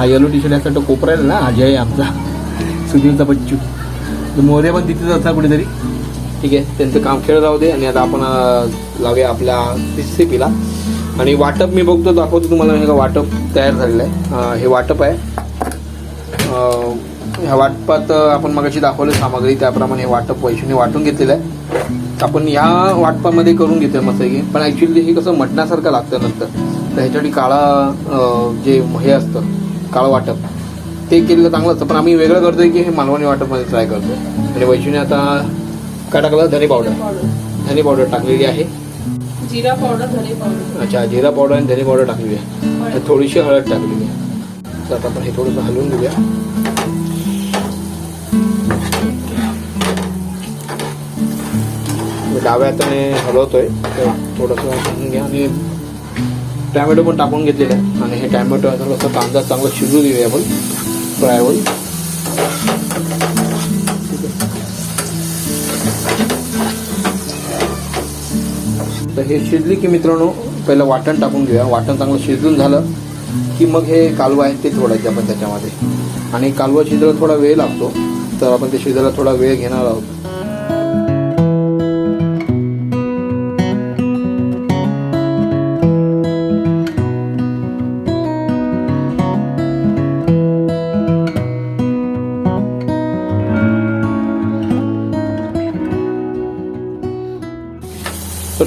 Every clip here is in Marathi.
हा येलो टी शर्ट यासाठी तो कोपरा आहे ना अजय आमचा. सुधीरचा बच्चू. तर मोरे पण तिथेच असतात कुठेतरी. ठीक आहे त्यांचं काम खेळ राहू दे आणि आता आपण लावूया आपल्या रेसिपीला आणि वाटप मी बघतो दाखवतो तुम्हाला हे वाटप तयार झालेलं आहे. हे वाटप आहे. ह्या वाटपात आपण मगाशी दाखवलं सामग्री त्याप्रमाणे हे वाटप वैशूने वाटून घेतलेलं आहे. आपण या वाटपामध्ये करून घेतोय मस्त की पण ॲक्च्युली हे कसं मटणासारखं लागतं नंतर. तर ह्याच्यासाठी काळा जे हे असतं काळं वाटप. ते केलेलं चांगलं असतं पण आम्ही वेगळं करतोय की हे मालवणी वाटपमध्ये ट्राय करतोय. आणि वैशूने आता काय टाकलं? धने पावडर धने पावडर टाकलेली आहे. जिरा पावडर धने पावडर अच्छा जिरा पावडर आणि धने पावडर टाकलेली आहे. आणि थोडीशी हळद टाकलेली आहे. तर आता आपण हे थोडंसं हलवून घेऊया. मी डाव्या हाताने हलवतोय. तर थोडंसं घ्या आणि टॅमॅटो पण टाकून घेतलेले आहे आणि हे टॅमॅटो आता कसं कांदा चांगला शिजू देऊया आपण. फ्रायवर तर हे शिजली की मित्रांनो पहिलं वाटण टाकून घेऊया. वाटण चांगलं शिजून झालं की मग हे कालवा आहे ते सोडायचे आपण त्याच्यामध्ये. आणि कालवा शिजायला थोडा वेळ लागतो. तर आपण ते शिजायला थोडा वेळ घेणार आहोत.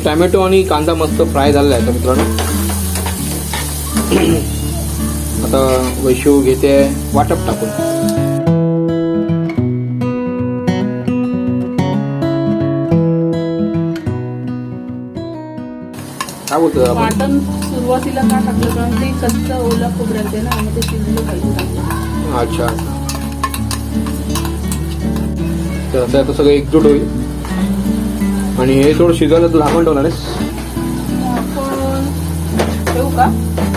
टॅमॅटो आणि कांदा मस्त फ्राय झालेला आहे तर मित्रांनो. आता वैशू घेते वाटप टाकून. काय बोलतो वाटण सुरुवातीला का टाकलं कारण ते कच्च ओला ना ते शिजलं पाहिजे. अच्छा. तर आता सगळं एकजूट होईल. आणि हे थोडं शिजायला तू झाकण ठेवणार ठेवू का?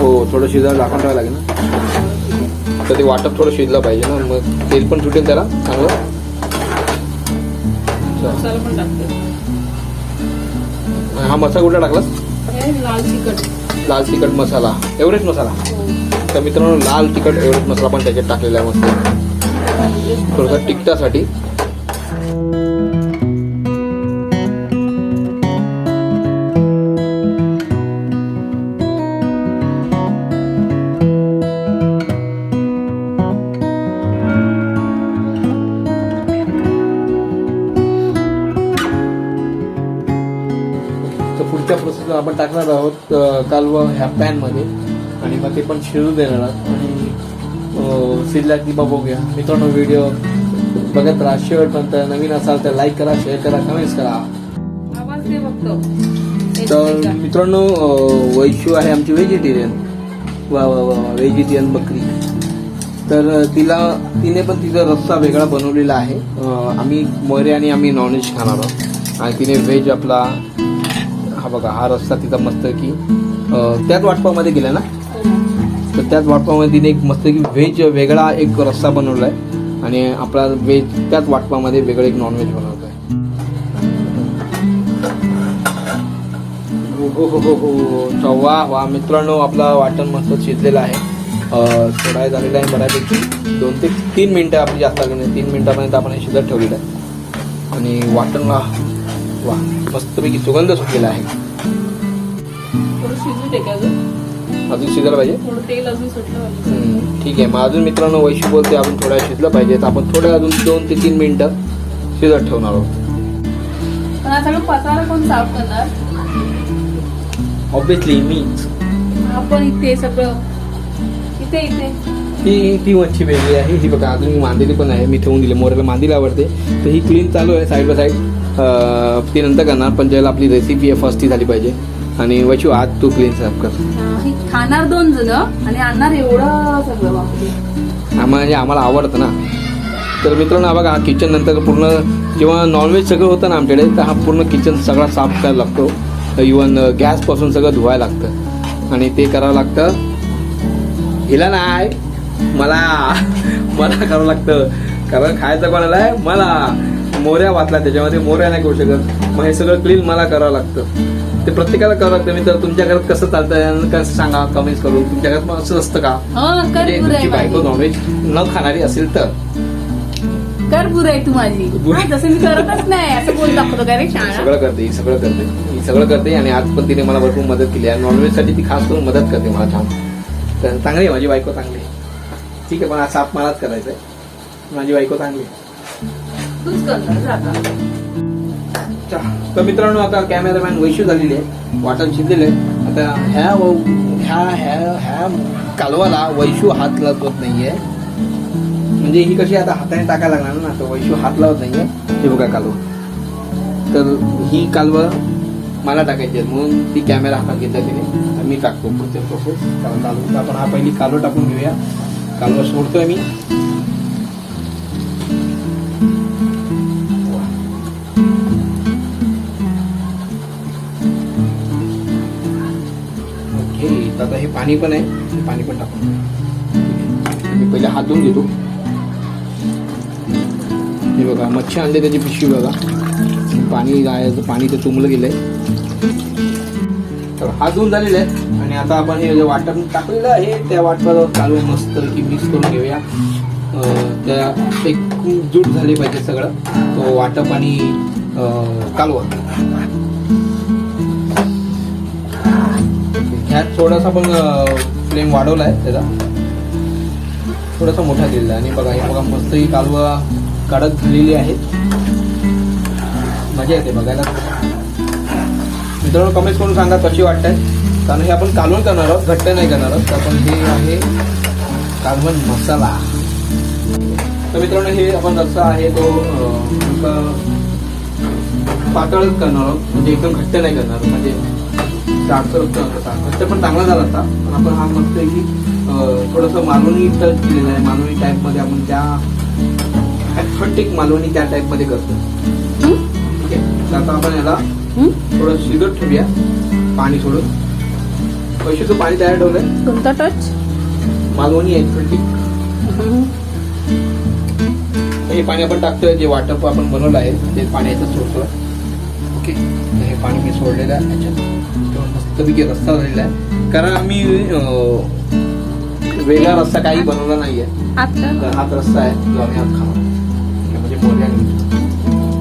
हो थोडं शिजायला झाकण ठेवायला लागेल ना. तर ते वाटप थोडं शिजलं पाहिजे ना मग तेल पण सुटेल त्याला चांगलं. हा मसाला कुठला टाकलास लाल तिखट. लाल तिखट मसाला एवढेच मसाला. तर मित्रांनो लाल तिखट एवढेच मसाला पण त्याच्यात टाकलेला आहे मस्त. थोडासा तिखटासाठी पुढच्या प्रोसेस आपण टाकणार आहोत कालवा ह्या पॅनमध्ये आणि मग ते पण शिजू देणार आहोत. आणि शिजल्या की मग बघूया मित्रांनो व्हिडिओ बघत राहा. शेवटपर्यंत नवीन असाल तर लाईक करा शेअर करा कमेंट्स करा. तर. मित्रांनो अं, वैशू आहे आमची व्हेजिटेरियन वा वा वा व्हेजिटेरियन बकरी. तर तिला तिने पण तिचा रस्सा वेगळा बनवलेला आहे. आम्ही मोरे आणि आम्ही नॉनव्हेज खाणार आहोत. आणि तिने व्हेज आपला हा बघा हा रस्सा तिचा मस्त की त्याच वाटपामध्ये गेला ना? तर त्याच वाटपामध्ये तिने एक मस्त की व्हेज वेगळा एक रस्सा बनवला आहे आणि आपला व्हेज त्याच वाटपामध्ये वेगळं एक नॉनव्हेज बनवतो आहे हो हो हो हो. हो. वा वा मित्रांनो आपला वाटण मस्त शिजलेलं आहे. थोडा झालेला आहे बऱ्यापैकी. दोन ते तीन मिनटं आपली जास्त लागली नाही. तीन मिनिटापर्यंत आपण हे शिजत ठेवलेलं आहे. आणि वाटण वा मस्तपैकी सुगंध सुटलेला आहे. थोडं अजून? शिजायला पाहिजे? थोडं ठीक आहे. मग अजून मित्रांनो वैशी बोलते आपण थोड्या शिजलं पाहिजे. तर आपण थोड्या अजून दोन ते तीन मिनिटं शिजत ठेवणार आहोत. ऑब्विसली मीच आपण इथे सगळं. इथे इथे. ती ती मच्छी वेगळी आहे. ही बघा अजून मी मांदेली पण आहे. मी ठेवून दिली. मोऱ्याला मांदेली आवडते. तर ही क्लीन चालू आहे साईड बाय साईड ती नंतर करणार पण ज्याला आपली रेसिपी आहे फर्स्ट ती झाली पाहिजे. आणि वैशू आज तू क्लीन साफ कर. खाणार दोन जण आणि आणणार एवढं सगळं म्हणजे आम्हाला आवडतं ना. तर मित्रांनो बघा हा किचन नंतर पूर्ण जेव्हा नॉनव्हेज सगळं होतं ना आमच्याकडे तर हा पूर्ण किचन सगळा साफ करायला लागतो. इवन गॅसपासून सगळं धुवायला लागतं. आणि ते करावं लागतं. हिला नाही मला. मला करावं लागतं. कारण खायचं कोणाला आहे? मला. मोऱ्या वाचला त्याच्यामध्ये मोऱ्या नाही करू शकत. मग हे सगळं क्लीन मला करावं लागतं. ते प्रत्येकाला करावं लागतं. मी तर तुमच्या घरात कसं चालतं कसं सांगा कमेंट करून. तुमच्या घरात मग असं असतं का? हा म्हणजे तुमची बायको नॉनव्हेज न खाणारी असेल तर? तू माझी. तसं मी करतच नाही असं बोल दाखवतो का रे शाळा? सगळं करते ही सगळं करते. ही सगळं करते आणि आज पण तिने मला भरपूर मदत केली आहे नॉनव्हेजसाठी ती खास करून मदत करते मला छान. तर चांगली आहे माझी बायको चांगली आहे. ठीक आहे पण आज साप मलाच करायचं आहे माझी बायको चांगली आहे. तूच करणार जाता तर मित्रांनो आता कॅमेरामॅन वैशू झालेली आहे. वाटण शिजलेले आता ह्या ह्या ह्या ह्या कालवाला वैशू हात लावत नाहीये. म्हणजे ही कशी आता हाताने टाकायला लागणार ना तर वैशू हात लावत नाहीये. हे बघा कालव. तर ही कालव मला टाकायची आहे. म्हणून ती कॅमेरा हातात घेतला तिने. मी टाकतो पुढचे प्रोसेस कारण कालव आपण हा पहिली कालव टाकून घेऊया. कालवा सोडतोय मी. पाणी पण आहे. पाणी पण टाकून मी पहिले हात धुवून घेतो. हे बघा मच्छी आणले त्याची पिशवी बघा. पाणी जायचं पाणी ते तुंबलं गेलंय. तर हात धुवून झालेले आहे आणि आता आपण हे जे वाटण टाकलेलं आहे त्या वाटणावर चालू मस्त की मिक्स करून घेऊया. त्या एक जूट झाले पाहिजे सगळं. तो वाटप आणि कालवा. ह्यात थोडासा पण फ्लेम वाढवला आहे त्याचा. थोडासा मोठा दिलेला आहे. आणि बघा हे बघा मस्त ही कालवा कडक दिलेली आहे. मजा येते बघायला. मित्रांनो कमेंट करून सांगा कशी वाटत आहे कारण हे आपण कालवण करणार आहोत घट्ट नाही करणार आहोत. तर आपण हे आहे कालवण मसाला. तर मित्रांनो हे आपण रस्सा आहे तो अं, पातळच करणार आहोत. म्हणजे एकदम घट्ट नाही करणार. म्हणजे जाडसर होतं तसा घट्ट पण चांगला झाला असता पण आपण हा म्हणतोय की थोडंसं मालवणी टच केलेलं आहे. मालवणी टाईपमध्ये आपण त्या ॲथलेटिक मालवणी त्या टाईपमध्ये करतो. ठीक आहे? तर आता आपण याला थोडं शिजत ठेवूया. पाणी सोडून. पैशाचं पाणी तयार ठेवलंय? कोणता टच मालवणी ॲथलेटिक हे पाणी आपण टाकतोय. जे वाटप आपण बनवलं आहे ते पाण्याचं सोडतोय ओके? हे पाणी मी सोडलेलं आहे. मस्तपैकी रस्ता झालेला आहे. कारण आम्ही वेगळा रस्ता काही बनवला नाहीये. तर हाच रस्ता आहे जो आम्ही आज खाणार. म्हणजे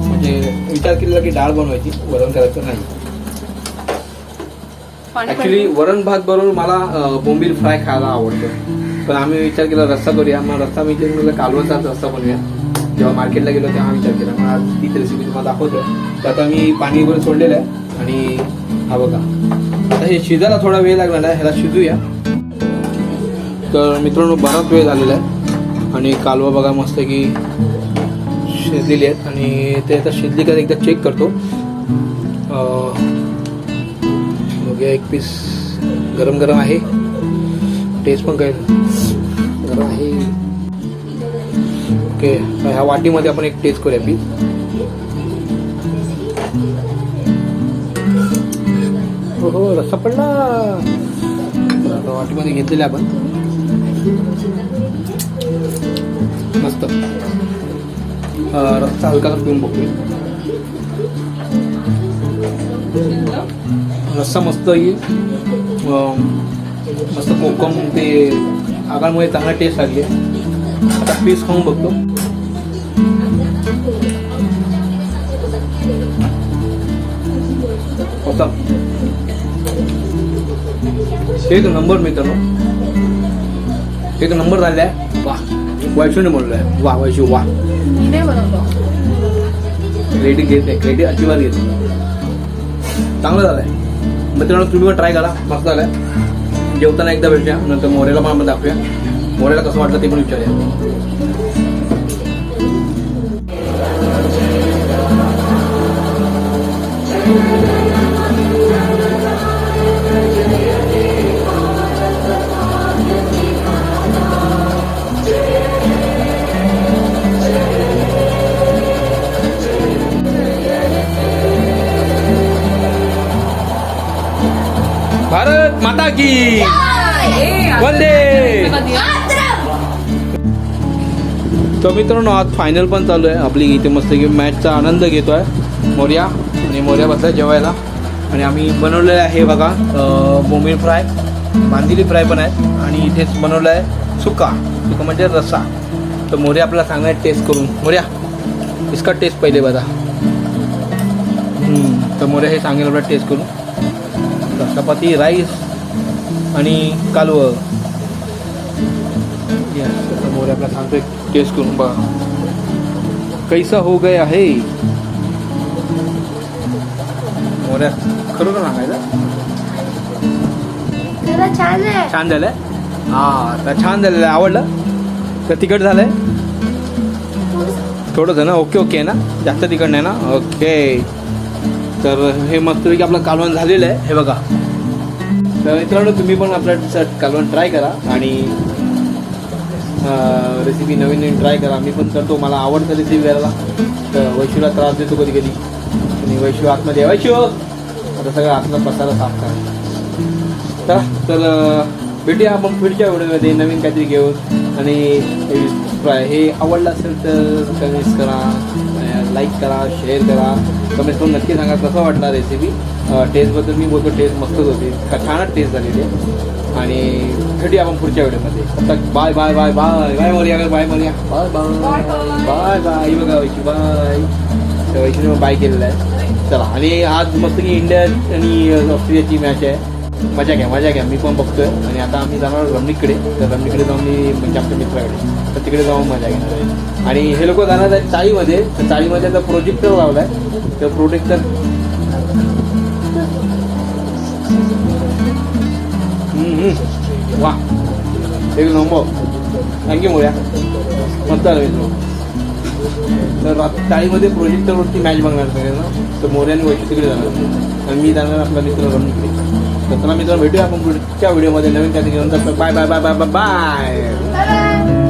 म्हणजे विचार केलेला की डाळ बनवायची वरण करायचं नाही. ऍक्च्युली वरण भात बरोबर मला बोंबील फ्राय खायला आवडतं. पण आम्ही विचार केला रस्ता करूया. मग रस्ता मी विचार केला कालवाचाच रस्ता बनवूया. जेव्हा मार्केटला गेलो तेव्हा विचार केला. मग आज तीच रेसिपी तुम्हाला दाखवतो तर आता मी पाणी वगैरे सोडलेलं आहे. आणि हा बघा. आता हे शिजायला थोडा वेळ लागणार आहे ह्याला शिजूया. तर मित्रांनो बराच वेळ झालेला आहे. आणि कालवा बघा मस्त की शिजलेली आहेत. आणि ते आता शिजली का एकदा चेक करतो. अं, बघूया एक पीस गरम गरम आहे. टेस्ट पण काय गरम आहे. ओके ह्या वाटीमध्ये आपण एक टेस्ट करूया पीस हो हो रस्सा पडला. वाटीमध्ये घेतलेले आपण. मस्त. अं, रस्सा तर पिऊन बघतो रस्सा मस्त येईल मस्त कोकम ते आगामुळे चांगला टेस्ट लागली. आता पीस खाऊन बघतो. होता एक नंबर मित्रांनो. एक नंबर झालेला आहे. वा वैशूने वा वैशू वा नाही बनवतो. रेडी घेत नाही क्रेडिट अजिबात घेत चांगलं झालंय. मित्रांनो तुम्ही पण ट्राय करा. मस्त झालंय. जेवताना एकदा भेटूया. नंतर मोरेला पण आपण दाखवूया. मोरेला कसं वाटलं ते पण विचारूया. तर मित्रांनो आज फायनल पण चालू आहे. आपली इथे मस्त की मॅचचा आनंद घेतो आहे मोर्या आणि मोर्या बसला जेवायला. आणि आम्ही बनवलेलं आहे बघा अं, बोंबील फ्राय मांदिली फ्राय पण आहे. आणि इथेच बनवलं आहे सुका. सुका म्हणजे रस्सा तर मोर्या आपल्याला सांगणार टेस्ट करून. मोर्या इसका टेस्ट पहिले बघा. तर मोर्या हे सांगेल आपल्याला टेस्ट करून. चपाती राईस आणि कालवं. मोर्या आपल्याला सांगतोय टेस्ट करून बघा. कैसा हो गया है? मोर्या खरं का सांगायचं? जरा छान आहे. छान झालंय? हा तर छान झालेलं आहे. आवडलं? तर तिखट झालंय? थोडंसं ना? ओके ओके आहे ना? जास्त तिखट नाही ना? ओके. तर हे मस्तपैकी आपलं कालवण झालेलं आहे. हे बघा. तर मित्रांनो तुम्ही पण आपलं कालवण ट्राय करा. आणि रेसिपी नवीन नवीन ट्राय करा. मी पण करतो. मला आवडतं रेसिपी करायला. तर वैशूला त्रास देतो कधी कधी. आणि वैशू आतमध्ये वैशू! आता सगळं आतला पसारा साफ करा. चला तर भेटूया आपण पुढच्या व्हिडिओमध्ये. नवीन काहीतरी घेऊन. आणि हे हे आवडलं असेल तर कमेंट्स करा. लाईक करा शेअर करा. कमेंट करून नक्की सांगा कसं वाटला रेसिपी टेस्टबद्दल मी बोलतो. टेस्ट मस्तच होती. का छानच टेस्ट झालेली आहे. आणि भेटूया आपण पुढच्या व्हिडिओमध्ये. आता bye bye bye bye. Bye Morya bye Morya. Bye bye. Bye bye. बघा वैशी बाय. तर वैशीने मग बाय केलेलं आहे. चला आणि आज मस्त की इंडिया आणि ऑस्ट्रेलियाची मॅच आहे. मजा घ्या मजा घ्या. मी पण बघतोय. आणि आता आम्ही जाणार रमणीकडे. तर रमणीकडे जाऊन मी म्हणजे आमच्या मित्राकडे तर तिकडे जाऊन मजा घेणार आहे. आणि हे लोक जाणार आहेत चाळीमध्ये. तर चाळीमध्ये आता प्रोजेक्टर लावला आहे तर प्रोजेक्टर वा एक नंबर थँक्यू मोर्या मस्त आलं तर चाळीमध्ये प्रोजेक्टरवरती मॅच बघणार सगळे ना तर मोऱ्याने वैशिष्ट्य तिकडे जाणार आणि मी जाणार आपला मित्र रमणीकडे तर चला मित्र भेटूया आपण पुढच्या व्हिडिओमध्ये नवीन काहीतरी घेऊन तर bye bye bye bye bye bye bye